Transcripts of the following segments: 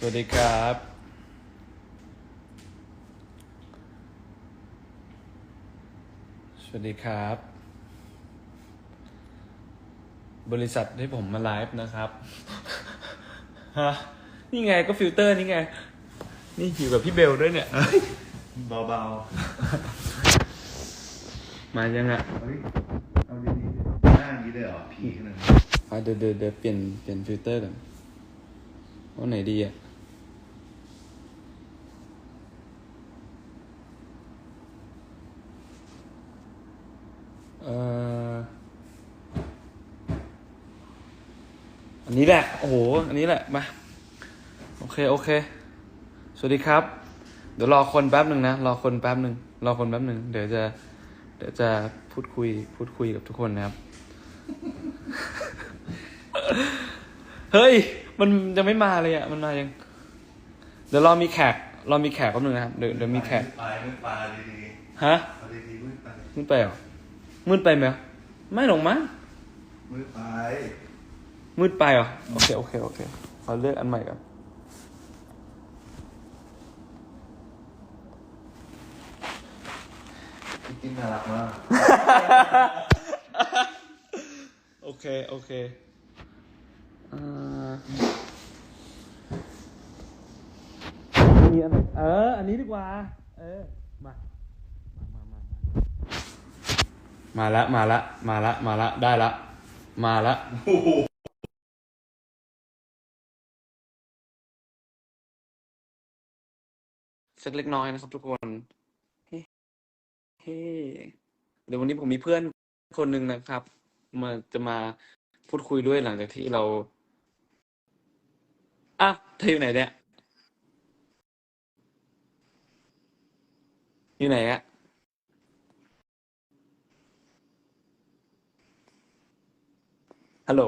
สวัสดีครับ สวัสดีครับ บริษัทที่ผมมาไลฟ์นะครับฮะนี่ไงก็ฟิลเตอร์นี่ไง นี่อยู่กับพี่เบลด้วยเนี่ย เบามายังอะๆเฮ้ยเอาดีๆหน้านี้เลยเหรอผีขนาดนั้นอะเดี๋ยวเดี๋ยวเดี๋ยวเปลี่ยนเปลี่ยนฟิลเตอร์ก่อนว่าไหนดีอะ อ่ออันนี้แหละ โอ้โห อันนี้แหละ มา โอเค โอเค สวัสดีครับ เดี๋ยวรอคนแป๊บหนึ่งนะ รอคนแป๊บหนึ่ง รอคนแป๊บหนึ่ง เดี๋ยวจะ เดี๋ยวจะพูดคุย พูดคุยกับทุกคนนะครับ เฮ้ย มันยังไม่มาเลยอะ มันมายัง เดี๋ยวรอมีแขก รอมีแขกแป๊บหนึงนะครับ เดี๋ยวเดี๋ยวมีแขกมืดไปมืดไปดีฮะๆเอาดีๆมืดไปมืดไปเหรอ มืดไปไหมไม่หรอกมั้งมืดไปมืดไปเหรอ โอเค โอเค โอเคขอเลือกอันใหม่ก่อนพี่กินน่ารักมากโอเค โอเคเอ่อมีอันไหนเออ อันนี้ดีกว่า เออ มามามา มาละมาละมาละมาละได้ละ มาละโอ้โหสักเล็กน้อยนะครับทุกคนเฮ้เฮ้เดี๋ยววันนี้ผมมีเพื่อนคนหนึ่งนะครับ มาจะมาพูดคุยด้วยหลังจากที่เราอ้าวเธออยู่ไหนเนี่ย อยู่ไหนอะ ฮัลโหล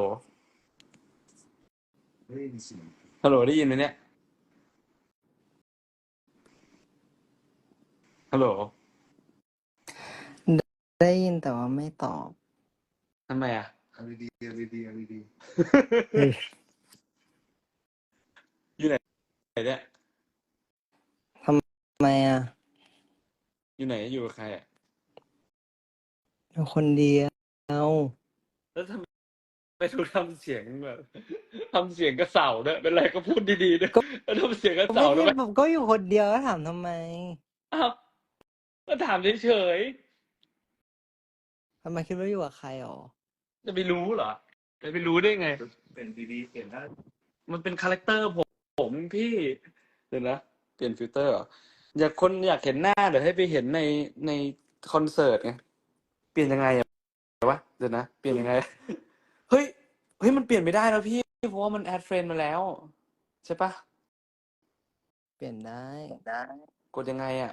ไม่ได้ยินเสียงฮัลโหลได้ยินไหมเนี่ย ฮัลโหลได้ยินแต่ว่าไม่ตอบ ทำไมอะเอาดีๆเอาดีๆเอาดีอยู่ไหนไหนเนี่ย ทำไมอะอยู่ไหนอยู่กับใครอะ อยู่คนเดียว แล้วทำไม ไปทุกทำเสียงแบบทำเสียงกระเสาด้วยเป็นไรก็พูดดีๆด้วยแล้วทำเสียงกระก็เสาไม่ด้วยได้ผมก็อยู่คนเดียวแล้วถามทำไมอ้าวก็ถามเฉยทำไมคิดว่าอยู่กับใครหรอๆจะไปรู้เหรอจะไปรู้ได้ไงๆเป็นดีๆเปลี่ยนได้มันเป็นคาแรคเตอร์ผมผมพี่เดี๋ยวนะเปลี่ยนฟิลเตอร์เหรออยากคนอยากเห็นหน้าเดี๋ยวให้ไปเห็นในในคอนเสิร์ตไงเปลี่ยนยังไงอะวะเดี๋ยวนะเปลี่ยนยังไง เฮ้ยเฮ้ยมันเปลี่ยนไม่ได้แล้วพี่เพราะว่ามันแอดเฟรนมาแล้ว ใช่ปะเปลี่ยนได้ได้กดยังไงอะ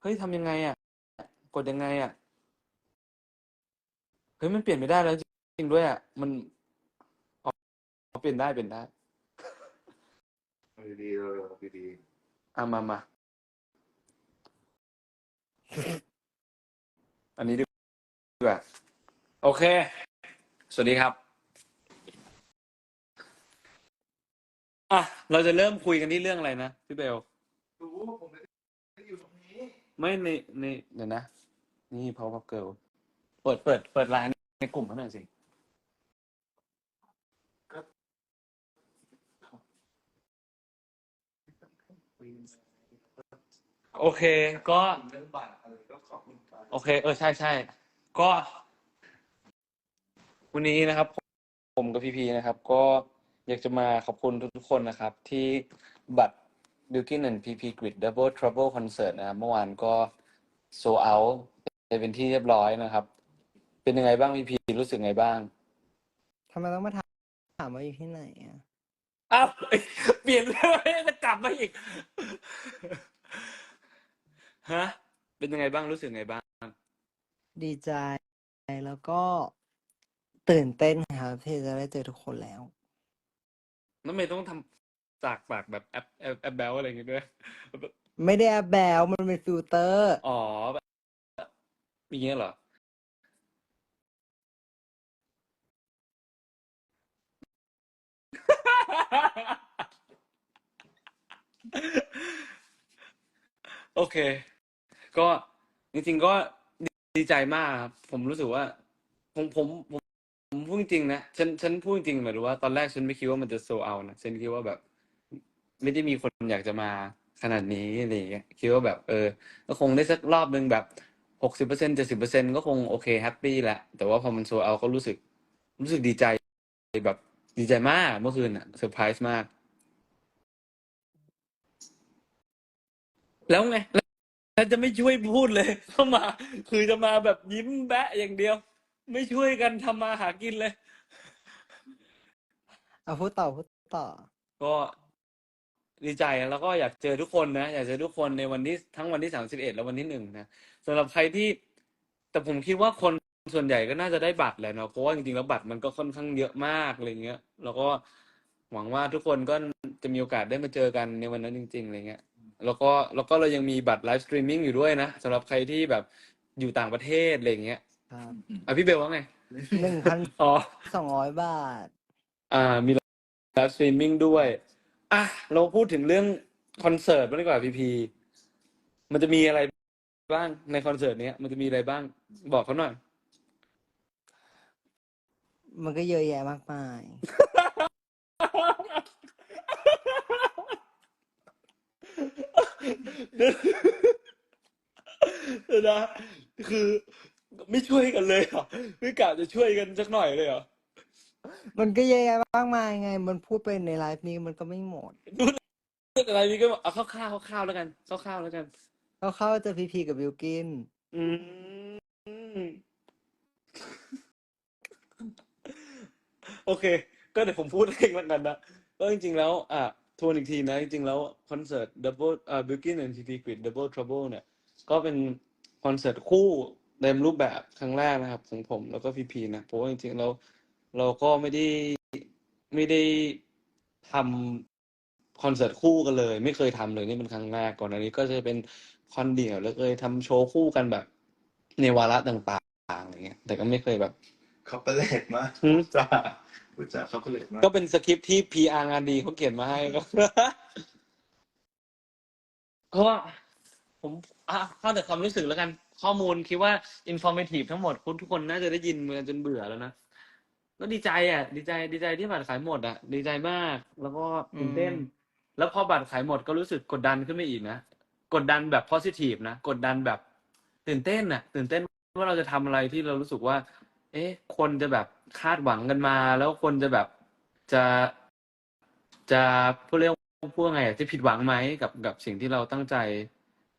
เฮ้ยทำยังไงอะ กดยังไงอะเฮ้ยมันเปลี่ยนไม่ได้แล้ว จริงๆด้วยอะมันอ๋อเปลี่ยนได้เปลี่ยนได้เอาดีๆเออเอาดีอะมามาอันนี้ดี กว่าโอเค สวัสดีครับ อะ เราจะเริ่มคุยกันที่เรื่องอะไรนะพี่เบลๆรู้ว่าผมไม่ได้อยู่ตรงนี้ ไม่ในในเดี๋ยวนะ นี่ Power Pop Girl เปิดเปิดเปิดไลน์ในกลุ่มเขาหน่อยสิ โอเค ก็ เรื่องบัตรอะไรก็ขอบคุณไปโอเค เออ ใช่ใช่ ก็ วันนี้นะครับ ผมกับพีพีนะครับ ก็อยากจะมาขอบคุณทุกๆคนนะครับ ที่บัตร Bilkin and PP Grid Double Trouble Concert นะครับ เมื่อวานก็โซเอาไปเป็นที่เรียบร้อยนะครับ เป็นยังไงบ้างพีพีรู้สึกไงบ้างทำไมต้องมาถามถามว่าอยู่ที่ไหนอะอ้าวเปลี่ยนเลยจะกลับมาอีกฮะเป็นยังไงบ้างรู้สึกไงบ้าง ดีใจ แล้วก็ตื่นเต้นครับที่จะได้เจอทุกคนแล้ว แล้วไม่ต้องทำจากปากแบบแอปแอปแอปแบลอะไรเงี้ยด้วย ไม่ได้แอปแบวมันเป็นฟิลเตอร์ อ๋อแบบอเงี้ยเหรอ โอเค ก็จริงๆก็ ดีใจมากครับผมรู้สึกว่า ผมผมผมผมพูดจริงๆนะฉันฉันพูดจริงๆหมายถึงว่าตอนแรกฉันไม่คิดว่ามันจะโซเอานะฉันคิดว่าแบบ ไม่ได้มีคนอยากจะมาขนาดนี้อะไรอย่างเงี้ยคิดว่าแบบ เออก็คงได้สักรอบหนึ่งแบบหกสิบเปอร์เซ็นเจ็ดสิบเปอร์เซ็นก็คงโอเคแฮปปี้แหละ แต่ว่าพอมันโซเอาก็รู้สึก รู้สึกดีใจแบบดีใจมากเมื่อคืนอะเซอร์ไพรส์มาก แล้วไง แล้วแล้วจะไม่ช่วยพูดเลยเข้ามา คือจะมาแบบยิ้มแบะอย่างเดียว ไม่ช่วยกันทำมาหากินเลย เอาพูดต่อพูดต่อ ก็ดีใจแล้วก็อยากเจอทุกคนนะ อยากเจอทุกคนในวันที่ทั้งวันที่สามสิบเอ็ดและวันที่หนึ่งนะสำหรับใครที่ แต่ผมคิดว่าคนส่วนใหญ่ก็น่าจะได้บัตรแหละเนาะเพราะว่าจริงๆแล้วบัตรมันก็ค่อนข้างเยอะมากอะไรเงี้ย แล้วก็หวังว่าทุกคนก็จะมีโอกาสได้มาเจอกันในวันนั้นจริงๆอะไรเงี้ย แล้วก็แล้วก็เรายังมีบัตรไลฟ์สตรีมมิ่งอยู่ด้วยนะสำหรับใครที่แบบอยู่ต่างประเทศอะไรเงี้ยครับอะพี่เบลว่าไงหนึ่งพันอ๋อสองร้อยบาท อ่ามีไลฟ์สตรีมมิ่งด้วย อะ เราพูดถึงเรื่องคอนเสิร์ตบ้างดีกว่าพีพีมันจะมีอะไรบ้างในคอนเสิร์ตเนี้ยมันจะมีอะไรบ้าง บอกเขาหน่อย มันก็เยอะแยะมากมาย เดี๋ยวนะ คือไม่ช่วยกันเลยเหรอไม่กะจะช่วยกันสักหน่อยเลยเหรอมันก็เยอะแยะมากมายไง มันพูดไปในไลฟ์นี้มันก็ไม่หมดอะไรนี่ก็เอาคร่าวๆคร่าวๆแล้วกันคร่าวๆแล้วกันเขาเข้าเจอพีพีกับบิวกิน อืมโอเค ก็เดี๋ยวผมพูดเองแล้วกันนะก็จริงๆแล้ว อะ ทวนอีกทีนะ จริงๆแล้วคอนเสิร์ต Double อ่า Bilkin and TT Grid Double Trouble เนี่ย ก็เป็นคอนเสิร์ตคู่เต็มรูปแบบครั้งแรกนะครับ ของผมแล้วก็พีพีนะ เพราะว่าจริงๆแล้วเราก็ไม่ได้ไม่ได้ทำคอนเสิร์ตคู่กันเลย ไม่เคยทำเลยนี่เป็นครั้งแรกก่อนอันนี้ก็จะเป็นคอนเดี่ยวแล้วเคยทำโชว์คู่กันแบบ ในวาระต่างๆอะไรเงี้ยแต่ก็ไม่เคยแบบคอปเปอร์เลตมากหืมจ้า พูดจาคอปเปอร์เลตมากก็เป็นสคริปต์ที่ PR งานดีเขาเขียนมาให้ก็ ก็ผมอะเข้าแต่ความรู้สึกแล้วกัน ข้อมูลคิดว่า informative ทั้งหมดคุณทุกคนน่าจะได้ยินมาจนเบื่อแล้วนะก็ดีใจอะ ดีใจดีใจที่บัตรขายหมดอะ ดีใจมาก แล้วก็ตื่นเต้นอืมแล้วพอบัตรขายหมดก็รู้สึกกดดันขึ้นไปอีกนะกดดันแบบ positive นะกดดันแบบ ตื่นเต้นน่ะ ตื่นเต้นว่าเราจะทำอะไรที่เรารู้สึกว่า เอ๊ะ คนจะแบบ คาดหวังกันมา แล้วคนจะแบบจะจะพูดเรียกว่าพูดไงอะจะผิดหวังไหมกับกับสิ่งที่เราตั้งใจ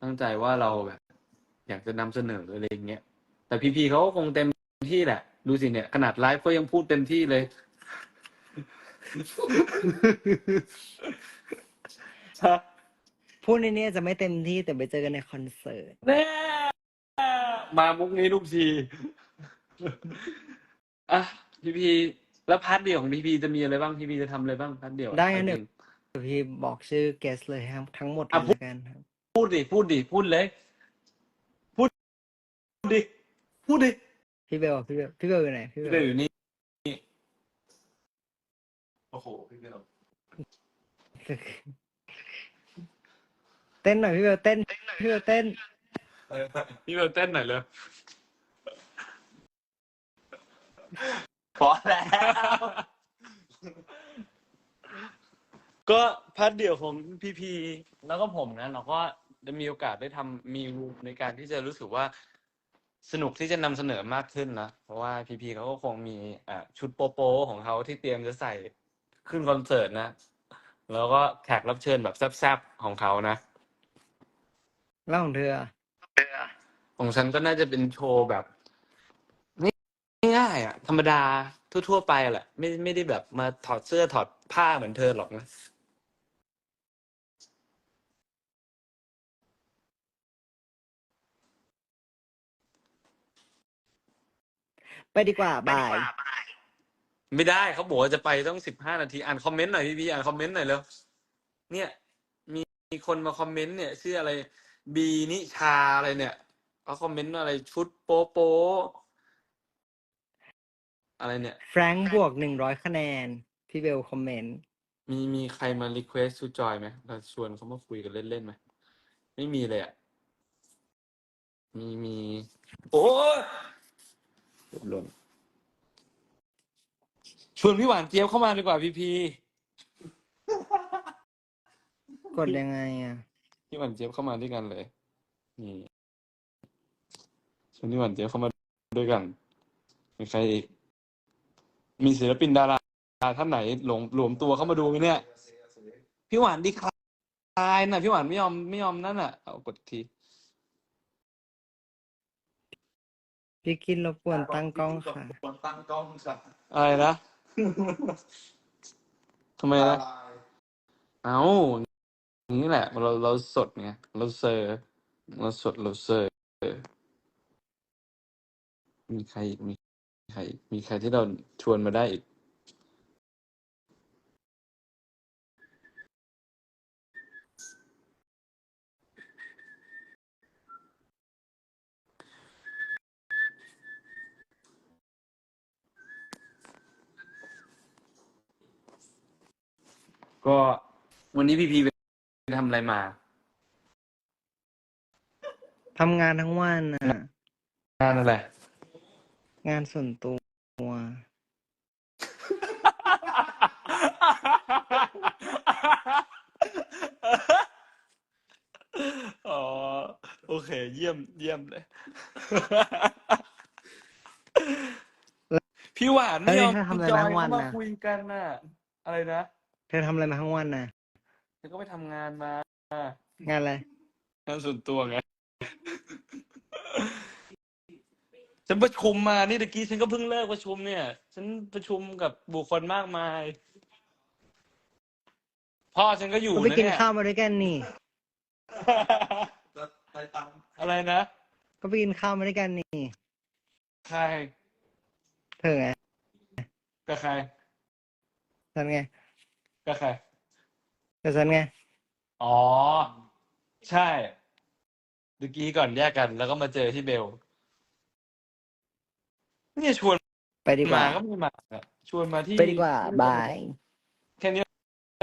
ตั้งใจว่าเราแบบ อยากจะนำเสนออะไรอย่างเงี้ยแต่พีพีเขาก็คงเต็มที่แหละ ดูสิเนี่ย ขนาดไลฟ์ก็ยังพูดเต็มที่เลยฮะพูดในนี้จะไม่เต็มที่แต่ไปเจอกันในคอนเสิร์ตแน่มามุกนี้ทุกที อะพีพีแล้วพาร์ทเดียวของพีพีจะมีอะไรบ้างพีพีจะทำอะไรบ้างพาร์ทเดียวได้งั้นพาเดี๋ร์ยวทหงเดี๋ยวพี่บอกชื่อเกสเลยครับทั้งหมดเลอะยพูดแล้วกันครับ พูดดิพูดดิพูดเลยพูดดิพูดดิพี่เบลพี่เบลพี่เบลอยู่ไหนพี่เบพี่ลเบลอยู่นี่โอ้โหพี่เบลเต้นหน่อยพี่เบลเต้นพี่เบลเต้นพี่เบลเต้นหน่อยเลย พอแล้ว ก็พาร์ทเดี่ยวของพีพีแล้วก็ผมนะ เราก็จะมีโอกาสได้ทำมีในการที่จะรู้สึกว่าสนุกที่จะนำเสนอมากขึ้นนะ เพราะว่าพีพีเขาก็คงมีอ่าชุดโปโปของเขาที่เตรียมจะใส่ขึ้นคอนเสิร์ตนะ แล้วก็แขกรับเชิญแบบแซ่บๆของเขานะ แล้วของเธออะของฉันก็น่าจะเป็นโชว์แบบง่ายๆอะ ธรรมดาทั่วๆไปแหละ ไม่ไม่ได้แบบมาถอดเสื้อถอดผ้าเหมือนเธอหรอกนะไปดีกว่าบาย ไม่ได้เขาบอกว่าจะไปต้องสิบห้านาทีอ่านคอมเมนต์หน่อยพี่พี่อ่านคอมเมนต์หน่อยเร็วเนี่ย มีมีคนมาคอมเมนต์เนี่ยชื่ออะไร บีนิชาอะไรเนี่ยเขาคอมเมนต์ว่าอะไรชุดโป๊โป๊ อะไรเนี่ย แฟรงค์บวกหนึ่งร้อยคะแนน พี่เบลคอมเมนต์ มีมีใครมารีเควสทูจอยไหมเราชวนเขามาคุยกันเล่นๆไหมไม่มีเลยอะ มีมี โอ้ยหล่นชวนพี่หวานเจี๊ยบเข้ามาดีกว่าพี่พีกดยังไงอะ พี่หวานเจี๊ยบเข้ามาด้วยกันเลยนี่ชวนพี่หวานเจี๊ยบเข้ามาด้วยกันมีใครอีก มีศิลปินดาราท่านไหนหลงหลวมตัวเข้ามาดูไหมเนี่ย พี่หวานดีคลายน่ะ พี่หวานไม่ยอมไม่ยอมนั่นน่ะเอากดที พี่กินรบกวนตั้งกล้องค่ะควรตั้งกล้องค่ะอะไรนะทำไมนะ เอาอย่างนี้แหละ เราเราสดไงเราเซอร์เราสดเราเซอร์มีใครอีกมี ใครอีกมีใครที่เราชวนมาได้อีก ก็วันนี้พี่พีไปทำอะไรมา ทำงานทั้งวันน่ะงานอะไร งานส่วนตัว อ๋อ โอเค เยี่ยมเยี่ยมเลย พี่หวานไม่ยอมเอ้ยถ้าทำอะไรจอยทั้งวันเข้ามาน่ะ คุยกันน่ะ อะไรนะเธอทำอะไรมาทั้งวันน่ะ เธอก็ไปทำงานมา งานอะไร งานส่วนตัวไง ฉันประชุมมานี่ตะกี้ฉันก็เพิ่งเลิกประชุมเนี่ย ฉันประชุมกับบุคคลมากมาย พ่อฉันก็อยู่ก็ไปนะกินเนี่ย ข้าวมาด้วยกันนี่จะไปตังอะไรนะก็ไปกินข้าวมาด้วยกันนี่ ใครเธอไงกับใครฉันไงกับใครแต่ฉันไงอ๋อ ใช่เมื่อกี้ก่อนแยกกัน แล้วก็มาเจอที่เบล เนี่ยชวนไปดีกว่า มาก็ไม่มาอะชวนมาที่ไปดีกว่า บาย แค่นี้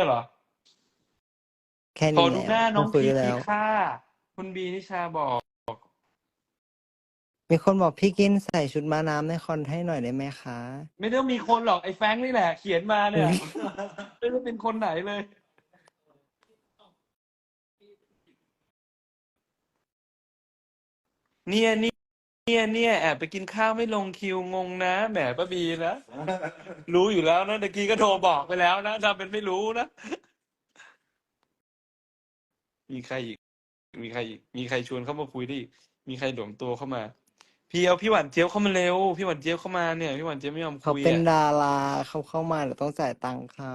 เหรอแค่ขอนี้ดูแหละหน้าน้องคุยพีได้พีแล้ว ค่ะคุณบีนิชาบอก มีคนบอกพี่กินใส่ชุดม้าน้ำในคอนให้หน่อยได้ไหมคะ ไม่ต้องมีคนหรอกไอ้แฟรงค์นี่แหละ เขียนมาเนี่ย ไม่รู้เป็นคนไหนเลย เนี่ยเนี่ย เนี่ยเนี่ยแอบไปกินข้าวไม่ลงคิวงงนะแหมป้าบีนะ รู้อยู่แล้วนะตะกี้ก็โทรบอกไปแล้วนะทำเป็นไม่รู้นะ มีใครอีก มีใครอีก มีใครชวนเข้ามาคุยได้อีกมีใครหลวมตัวเข้ามา พี่เอาพี่หวานเจี๊ยบเข้ามาเร็ว พี่หวานเจี๊ยบเข้ามาเนี่ย พี่หวานเจี๊ยบไม่ยอมเขาคุยเป็นอะ ดาราเขาเข้ามาเดี๋ยวต้องจ่ายตังค์เขา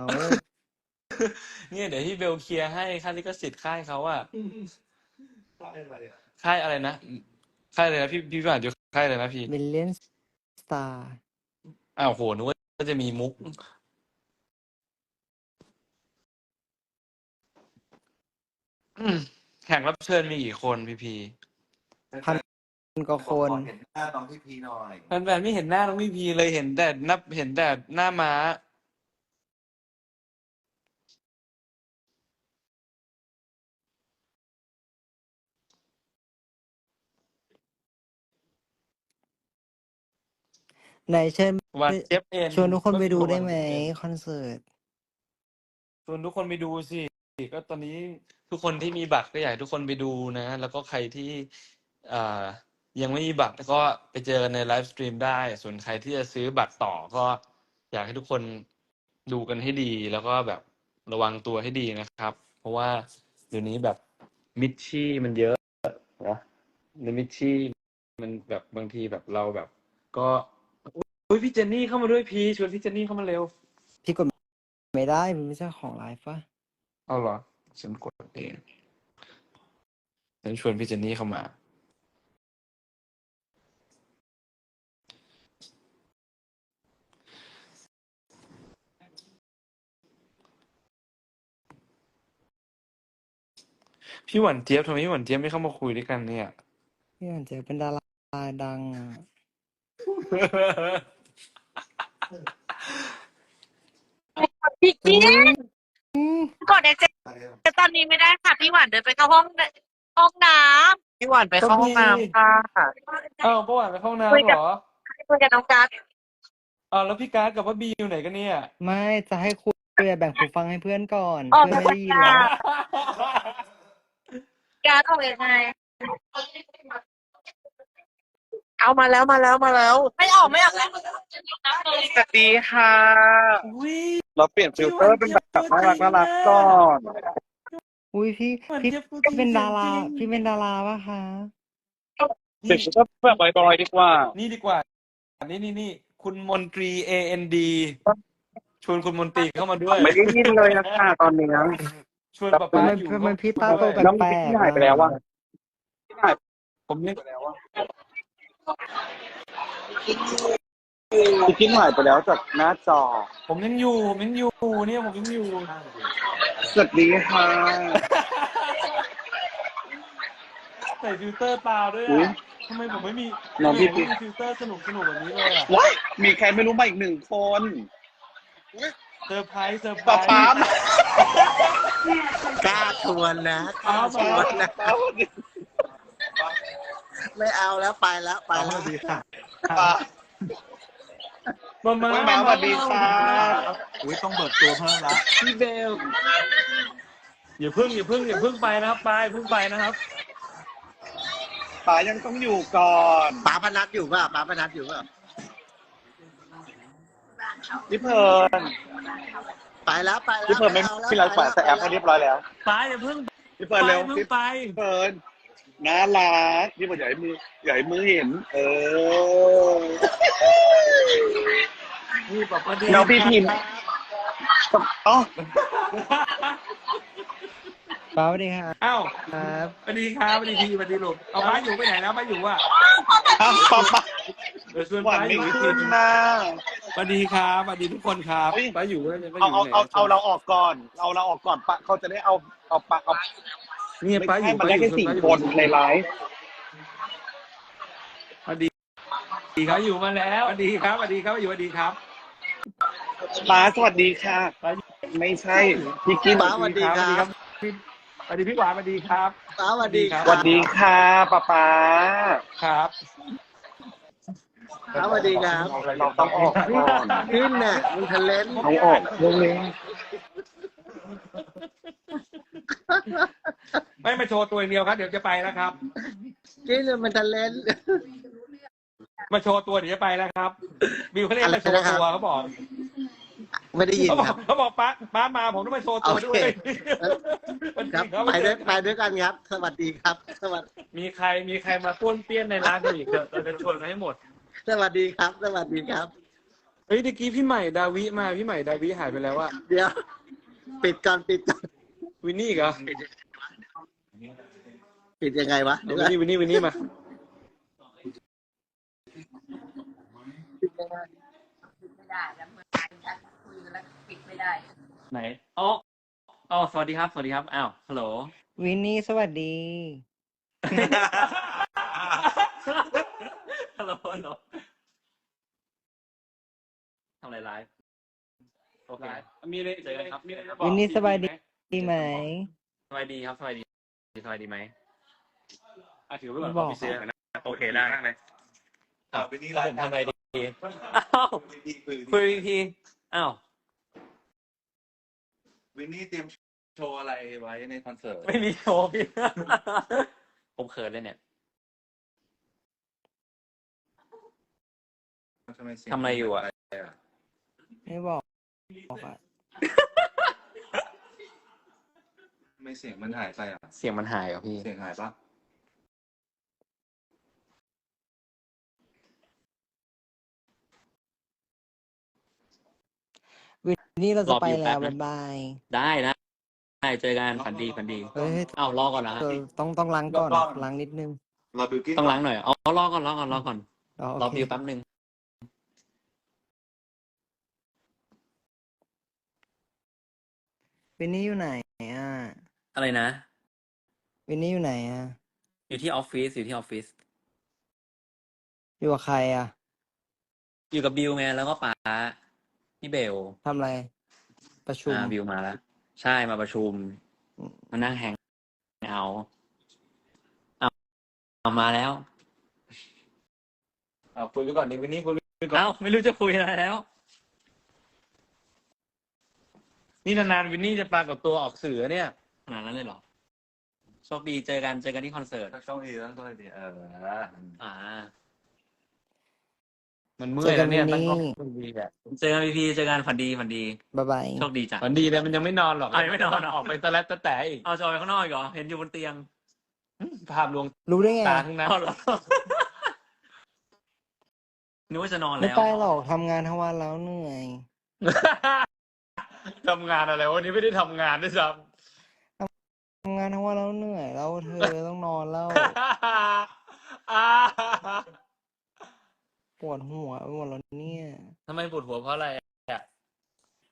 เนี่ยเดี๋ยวที่เบลเคลียร์ให้ค่าลิขสิทธิ์ค่ายเขาอะได้อะไรอะค่ายอะไรนะ ค่ายอะไรนะพี่พี่หวานอยู่ค่ายอะไรนะพี่มิลเลียนสตาร์ อ้าวโหนึกว่าจะมีมุก อืมแขกรับเชิญมีกี่คนพี่พีพัน กว่าคน ขอเห็นหน้าน้องพี่พีหน่อย แฟนๆไม่เห็นหน้าน้องพี่พีเลยเห็นแต่นับเห็นแต่หน้าม้า ไหนเชิญวันเจ็บเอ็นชวนทุกคนไปดูได้ไหมคอนเสิร์ตชวนทุกคนไปดูสิก็ตอนนี้ทุกคนที่มีบัตรก็อยากให้ทุกคนไปดูนะ แล้วก็ใครที่อ่ายังไม่มีบัตรก็ไปเจอกันในไลฟ์สตรีมได้ ส่วนใครที่จะซื้อบัตรต่อก็อยากให้ทุกคนดูกันให้ดี แล้วก็แบบระวังตัวให้ดีนะครับ เพราะว่าเดี๋ยวนี้แบบมิชชี่มันเยอะนะในมิชชี่มันแบบบางทีแบบเราแบบ ก็ อุ้ยพี่เจนนี่เข้ามาด้วยพีชวนพี่เจนนี่เข้ามาเร็ว พี่กดไม่ได้มันไม่ใช่ของไลฟ์ปะเอาเหรอฉันกดเองฉันชวนพี่เจนนี่เข้ามา พี่หวานเจี๊ยบทำไมพี่หวานเจี๊ยบไม่เข้ามาคุยด้วยกันเนี่ย พี่มันเจอเป็นดาราดังอะ พี่กินกดเอ็กเซตอนนี้ไม่ได้ค่ะ พี่หวานเดินไปเข้าห้องห้องน้ำพี่หวานไปเข้าห้องน้ำค่ะอ้าวประวัติไปเข้าห้องคุยน้ำกับเหรอคุยกับน้องกัสอ้าวแล้วพี่การ์ดกับพ่อบีอยู่ไหนกันเนี่ย ไม่จะให้คุยอะแบ่งหูฟังให้เพื่อนก่อนออกเพื่อนมาไม่ได้ยินหรอกัสออกยังไง เอามาแล้วมาแล้วมาแล้วไม่ออกไม่ออกแล้วสวัสดีค่ะ อุ้ยเราเปลี่ยนฟิลเตอร์เป็นแบบน่ารักน่ารักก่อนอุ้ยพี่เหมือนพี่เจฟฟูพี่เป็นดาราจริงๆพี่เป็นดาราปะคะเปลี่ยนฟิลเตอร์แบบบอยๆดีกว่า นี่ดีกว่า นี่นี่นี่คุณมนตรี A N D ชวนคุณมนตรีเข้ามาด้วย ไม่ได้ยินเลยนะคะตอนนี้ชวนป๊าทำป๊าไมอยู่ทำไมพี่ตาโตแน้องปลพี่กๆหายไปแล้วว่ะผมยัง พี่กิ้งหายไปแล้วจากหน้าจอ ผมยังอยู่ผมยังอยู่เนี่ยผมยังอยู่ สวัสดีค่ะใส่ฟิลเตอร์ตาด้วยอุ๊ย อะทำไมผมไม่มีน้องพี่ ทำไมผมไม่มีฟิลเตอร์สนุกสนุกแบบนี้เลยอะว้ายมีใครไม่รู้มาอีกหนึ่งคนเซอร์ไพรส์เซอร์ไพรป๊าส์ป๊ามกล้าชวนนะกล้าชวนนะไม่เอาแล้วไปแล้วไปแล้วป๊ามา มาป๊าป๊าสวัสดีค่ะอุ้ยต้องเบิกตัวเพิ่มละพี่เบล อย่าเพึ่งอย่าเพึ่งอย่าเพึ่งไปนะครับไปเพึ่งไปนะครับป๊ายังต้องอยู่ก่อนป๋าพนัดอยู่ป่ะป๋าพนัดอยู่ป่ะพี่เพิร์นไปแล้วไปแล้วพี่เพิร์นไม่อาแล้วพี่รักษาแต่แอปให้เรียบร้อยแล้วไปอย่าเพึ่งพี่ไปเพิร์นเร็วเพึ่งพี่ไปเพิร์น น่ารักพี่เพิร์นอย่าให้มืออย่าให้มือเห็น เออ นี่ป๊าป๊าดีน้องพี่พิมพ์อ๋อป้าสวัสดีค่ะอ้าวครับสวัสดีครับสวัสดีพี่สวัสดีลูกเอาป้าอยู่ไปไหนแล้วป้าอยู่อะอ้าวป๊าป๊าเดี๋ยวชวนหวานป้าอไม่ยู่อีกทีขึ้นนึงนะสวัสดีครับสวัสดีทุกคนครับเฮ้ยป้าอยู่ป้าอยู่เอาเอาไหนเอาเอาเราออกก่อน เอาเราออกก่อนปะเขาจะได้เอาเอาปะเอาเนี่ยไม่ป้าอใช่ยู่มันป้าได้อแค่ยู่สี่ป้าอยู่คนในไลฟ์สวัสดีเขาอยู่มาแล้วสวัสดีครับสวัสดีครับอยู่สวัสดีครับป้าสวัสดีค่ะ ป้าอยู่ไม่ใช่พี่กิ๊ป๋าสวัสดีครับ พี่สวัสดีพี่หวานสวัสดีครับป๋าสวัสดีครัสวัสดีค่ะป้าป๊าครับป๋าสวัสดีครับ เราต้องออกก่อน ขึ้นน่ะมันทะเลนเอาออกเร็ว ไม่มาโชว์ตัวอย่างเดียวครับ เดี๋ยวจะไปแล้วครับขึ้นน่ะมันทะเลนมาโชว์ตัวเดี๋ยวจะไปแล้วครับ บิวเขาเรียกอะไรมาโชว์นะครับตัวเขาบอกไม่ได้ยินเขาบอคกรับเขาบอกป้าป้ามาผมต้องมาโชว์ตัวด้วยโอเคครับไปด้วยไปด้วยกันครับ สวัสดีครับ สวัสดีมีใครมีใครมาป้วนเปี้ยนในร้านกันอีกเถอะเราจะชวนกันให้หมด สวัสดีครับ สวัสดีครับ เฮ้ยเมื่อกี้พี่ใหม่ดาวิมาพี่ใหม่ดาวิหายไปแล้วอะเดี๋ยว ปิดก่อนปิดก่อนวินนี่อีกเหรอ ปิดยังไงวะเดี๋ยววิก่อนนนี่วินนี่วินนี่มาไหนอ๋ออ๋อสวัสดีครับ สวัสดีครับ อ้าว ฮัลโหล วินนี่สวัสดี ฮัลโหลฮัลโหลทำอะไรไลฟ์โอเค มีอะไรเจอกันครับมีอะไรจะบอกวินนี่สบายดีดีไหมสวัสดีครับสวัสดีสวัสดีไหม อะถือไว้ก่อนบอก พี่เสียนะโอเคได้อ่าวินนี่แล้วผมทำอะไรดีอ้าววินนี่คือคุยอีกทีอ้าว วินนี่เตรียมโชว์อะไรไว้ในคอนเสิร์ตไม่มีโชว์พี่ ผมเขินเลยเนี่ยทำไมเสียงทำอะไรอยู่อะไม่บอกบอกอะทำไม่เสียงมันหายไปอะ เสียงมันหายเหรอพี่ เสียงหายปะ วินนี่เราจะไปรออยู่แป๊แล้วบนะบ๊ายบายได้นะได้เจอกันฝันดีฝันดีเฮ้ยอ้าวรอก่อนนะฮะเออต้องต้องล้างก่อน ล้างนิดนึงรอบิวกิ้นต้องล้างหน่อยอ๋อรอก่อนรอก่อนรอก่อนอ๋อรอโอเคบิวแป๊บนึงวินนี่อยู่ไหนอะอะไรนะ วินนี่อยู่ไหนอะอยู่ที่ออฟฟิศอยู่ที่ออฟฟิศอยู่กับใครอะอยู่กับบิวไงแล้วก็ป๋า พี่เบลทำอะไร ประชุม อ่าบิวมาแล้ว ใช่มาประชุม มานั่งแฮงเอาเอาเอามาแล้วเอาคุยไปก่อนดิวันนี้คุยไปก่อนเอ้าไม่รู้จะคุยอะไรแล้ว นี่นานๆวินนี่จะปรากฏตัวออกสื่อเนี่ยขนาดนั้นเลยเหรอโชคดีเจอกันเจอกันที่คอนเสิร์ต ช่องดีต้องตัวดีเออ อ่า มันเมื่อยแล้วเนี่ยเจอกันตั้งกล้องวินนี่คุยแหละเจอกันพีพีเจอกันฝันดีฝันดีบ๊ายบายโชคดีจ้ะวันดีเลยมันยังไม่นอนหรอกอะยังไม่นอนเหรอออกไปตะแลดตะแต่อีกเอาจอยข้างนอกอีกเหรอเห็นอยู่บนเตียงภาพลวงรู้ได้ไงตาทั้งนั้นเอาเหรอนึกว่าจะนอนไม่แล้วไปหรอกทำงานทั้งวันแล้วเหนื่อยทำงานอะไรวันนี้ไม่ได้ทำงานด้วยซ้ทำงานทั้งวันแล้วเหนื่อยแล้วเธอต้องนอนแล้วำ ปวดหัวไปหมดแล้วเนี่ยทำไมปวดหัวเพราะอะไรอะ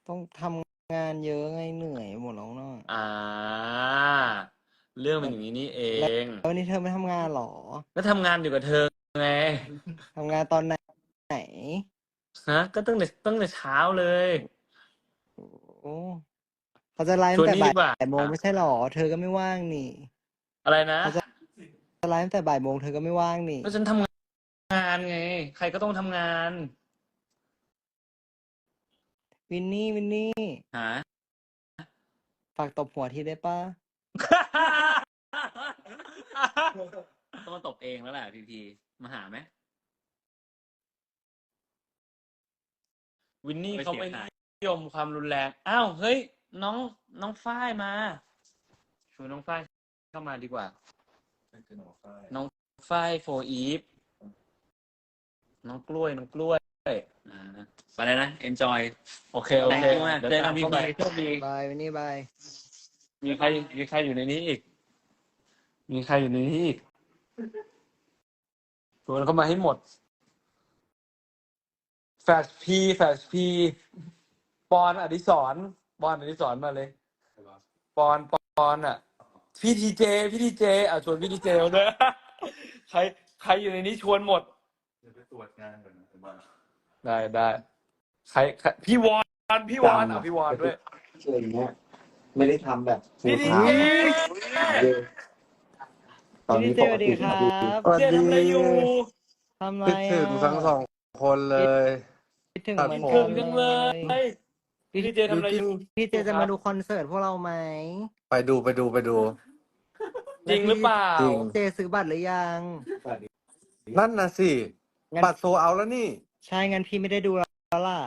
ต้องทำงานเยอะไงเหนื่อยหมดแล้วเนาะอ่า เรื่องเป็นอย่างนี้นี่เอง แล้ววันนี้เธอไม่ทำงานหรอก็ทำงานอยู่กับเธอไงทำงานตอนไหนไหนฮะ ก็ตั้งแต่ตั้งแต่เช้าเลย โอ้เขาจะไลฟ์ชวนตั้งแต่นี่ดีกว่า บ่ายโมงไม่ใช่หรอ เธอก็ไม่ว่างนี่อะไรนะ เขาจะจะไลฟ์ตั้งแต่บ่ายโมงเธอก็ไม่ว่างนี่ ก็ฉันทำ งานไง ใครก็ต้องทำงานวินนี่วินนี่หา ฝากตบหัวทีได้ปะต้องมาตบเองแล้วแหละพีพีมาหาไหมวินนี่ไม่เขาเสีไม่ยหายนิยมความรุนแรง อ้าว เฮ้ย น้องน้องฝ้ายมาชวนน้องฝ้ายเข้ามาดีกว่า น้องฝ้ายโฟอีฟ น้องกล้วยน้องกล้วยอ่าไปเลยนะ enjoy โอเคโอเค Thank you มากดี๋ยวเจอกันตามเข้าพี่ไปพีโชคดี บายวินนี่บาย มีใครมีใครอยู่ในนี้อีก มีใครอยู่ในนี้อีกชวนเข้ามาให้หมด แฟชพีแฟชพีปอนอดิศรปอนอดิศรมาเลย ปอนปอนอะ พี่ทีเจ พี่ทีเจอะชวนพี่ทีเจมาด้วย ใคร ใครอยู่ในนี้ชวนหมดเดี๋ยวไป ตรวจงานก่อนนะผมว่าได้ได้ใครใครพี่วอนพี่วอนอะพี่วอนด้วยอะไรอย่างเงี้ยไม่ได้ทำแบบพี่ full ที time เจตอนพี่นี้เจปสกวัสดีติครับเจทำอะไรอยู่ทำอะไรคิดถึงอะทั้งสองคนเลยคิดถึงครับเหมือนผเกิกันนจังเลยพี่ทีเจทำอะไรอยู่ พี่เจจะมาดูคอนเสิร์ตพวกเราไหม ไปดูไปดูไปดู จริงหรือเปล่า จริง เจซื้อบัตรหรือยัง นั่นนะสิ งั้นบัตรโซเอาแล้วนี่ ใช่งั้นพี่ไม่ได้ดูแล้วล่ะ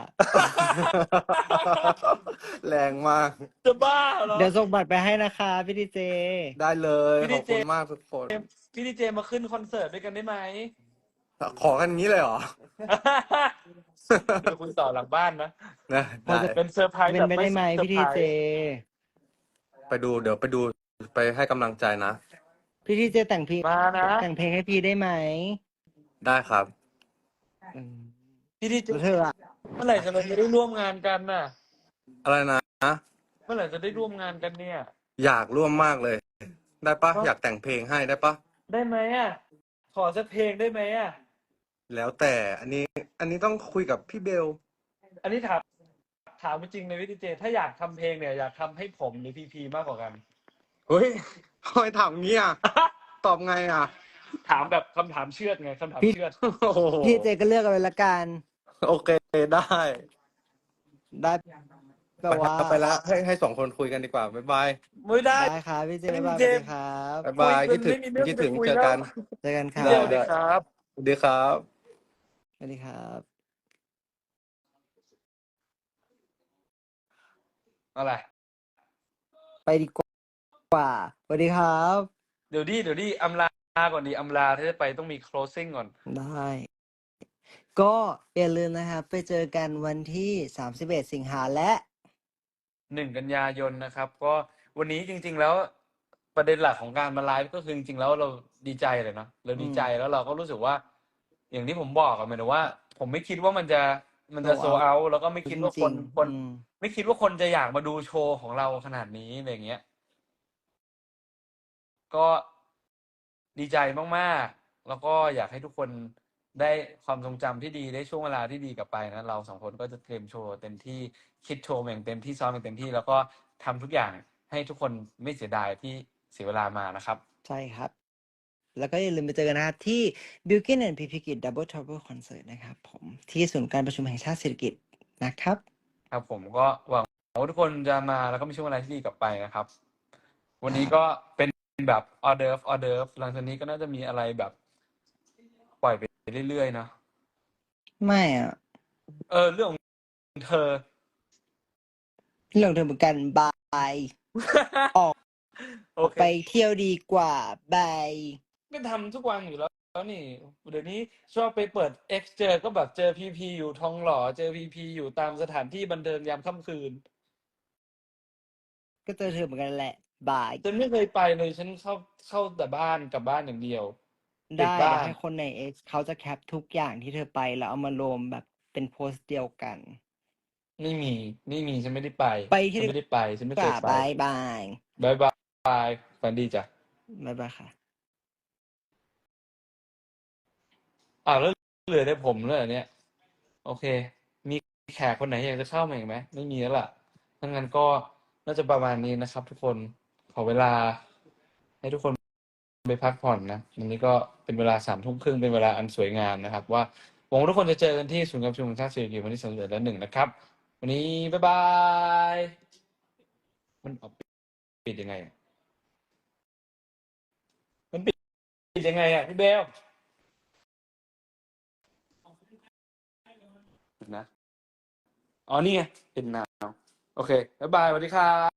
แรงมาก จะบ้าเหรอ เดี๋ยวส่งบัตรไปให้นะคะพี่ดีเจ ได้เลย พี่ขดีอบเจ คุณมากทุกคน พี่ทีเจมาขึ้นคอนเสิร์ตด้วยกันได้ไหม ขอกันงี้เลยเหรอ เดี๋ยวคุณต่อหลังบ้านนะ นะได้เป็นเซอร์ไพรส์เป็นแบบไปได้ไหมเซอพี่ร์ดีไพรเจส์ไปดูเดี๋ยวไปดูไปให้กำลังใจนะ พี่ดีเจแต่งเพลงมานะ แต่งเพลงให้พี่ได้ไหม ได้ครับ อืมพี่ทีเจแล้วเธออะเมื่อไหร่จะเราจะได้ร่วมงานกันน่ะ อะไรนะ เมื่อไหร่จะได้ร่วมงานกันเนี่ย อยากร่วมมากเลย ได้ปะก็อยากแต่งเพลงให้ได้ปะได้ไหมอะ ขอสักเพลงได้ไหมอะ แล้วแต่อันนี้ อันนี้ต้องคุยกับพี่เบล อันนี้ถามถามจริงเลยพี่ทีเจ ถ้าอยากทำเพลงเนี่ย อยากทำให้ผมหรือพีพีมากกว่ากัน เฮ้ยทำไมถามงี้อะ ตอบไงอะ ถามแบบคำถามเชือดไงคำถามเชือดโอ้โหพี่เจก็เลือกเอาเลยละกันโอเคได้ ได้แปลไปว่าครับไปแล้วให้ให้สองคนคุยกันดีกว่าบ๊ายบายไม่ได้ ได้ครับพี่เจพี่บ๊ายบายเจสวัสดีครับบ๊ายบายคุคิยดถึงไม่มีเรื่องคิดถึงจะคุยเจอแล้วกันเจอกันคพี่รับเจสวัสดีครับ สวัสดีครับ สวัสดีครับอะไร ไปดีกว่าสวัสดีครับ เดี๋ยวดิเดี๋ยวดิอำลา ก่อนดีอำลาถ้าจะไปต้องมี closing ก่อน ได้ ก็อย่าลืมนะครับ ไปเจอกันวันที่ 31 สิงหาและ หนึ่งกันยายนนะครับ ก็วันนี้จริง ๆ แล้วประเด็นหลักของการมาไลฟ์ก็คือจริงๆแล้วเราดีใจเลยเนาะเราดีใจแล้วเราก็รู้สึกว่า อย่างที่ผมบอกอะหมายถึงว่า ผมไม่คิดว่ามันจะมันจะโซ Sold out เอาแล้วก็ไม่คิดว่าคนจริงๆคน อืม ไม่คิดว่าคนจะอยากมาดูโชว์ของเราขนาดนี้อะไรเงี้ย ก็ ดีใจมากๆ แล้วก็อยากให้ทุกคนได้ความทรงจำที่ดีได้ช่วงเวลาที่ดีกลับไปนะเราสองคนก็จะเตรียมโชว์เต็มที่คิดโชว์อย่างเต็มที่ซ้อมอย่างเต็มที่ แล้วก็ทำทุกอย่างให้ทุกคนไม่เสียดายที่เสียเวลามานะครับ ใช่ครับ แล้วก็อย่าลืมไปเจอกันนะครับที่ b i l k i n and p p กิจ Double Trouble Concert นะครับผมที่ศูนย์การประชุมแห่งชาติเศรษฐกิจนะครับ ครับผมก็หวังว่าทุกคนจะมาแล้วก็มีช่วงเวลาที่ดีกลับไปนะครับ วันนี้ก็เป็น แบบออเดิร์ฟออเดิร์ฟหลังจากนี้ก็น่าจะมีอะไรแบบ ปล่อยไปเรื่อยๆเนาะไม่อะ เออ เรื่องของเธอ เรื่องเธอเหมือนกันบาย ออกโอเค ไปเที่ยวดีกว่าบาย ก็ทำทุกวันอยู่แล้วแล้วนี่ เดี๋ยวนี้ชอบไปเปิด X เจอก็แบบเจอพีพีอยู่ทองหล่อเจอพีพีอยู่ตามสถานที่บันเทิงยามค่ำคืน ก็เจอเธอเหมือนกันแหละ บาย ฉันไม่เคยไปเลยฉันเข้าเข้าแต่บ้านกลับบ้านอย่างเดียวติดได้บ้านให้คนใน X เขาจะแคปทุกอย่างที่เธอไปแล้วเอามารวมแบบเป็นโพสต์เดียวกัน ไม่มีไม่มีฉันไม่ได้ไป ไปที่ฉันไม่ได้ไป ฉันไม่กเคยว่าไปบายบายบายบายฝันดีจ้ะบายบายค่ะอ่าวแล้วเหลือแต่ผมเลยเนี่ย โอเค มีแขกคนไหนอยากจะเข้ามาอีกไหมไม่มีแล้วล่ะถ้างั้นก็น่าจะประมาณนี้นะครับทุกคน ขอเวลา ให้ทุกคนไปพักผ่อนนะวันนี้ก็เป็นเวลาสามทุ่มครึ่งเป็นเวลาอันสวยงามนะครับ ว่าหวังว่าทุกคนจะเจอกันที่ศูนย์การประชุมชาติเศรษฐกิจวันที่สามสิบเอ็ดและหนึ่งนะครับ วันนี้บ๊ายบายมันเอาปิดยังไง มันปิดปิดยังไงอะพี่เบลนะ อ๋อนี่ไงเป็นนาว โอเค บ๊ายบายสวัสดีครับ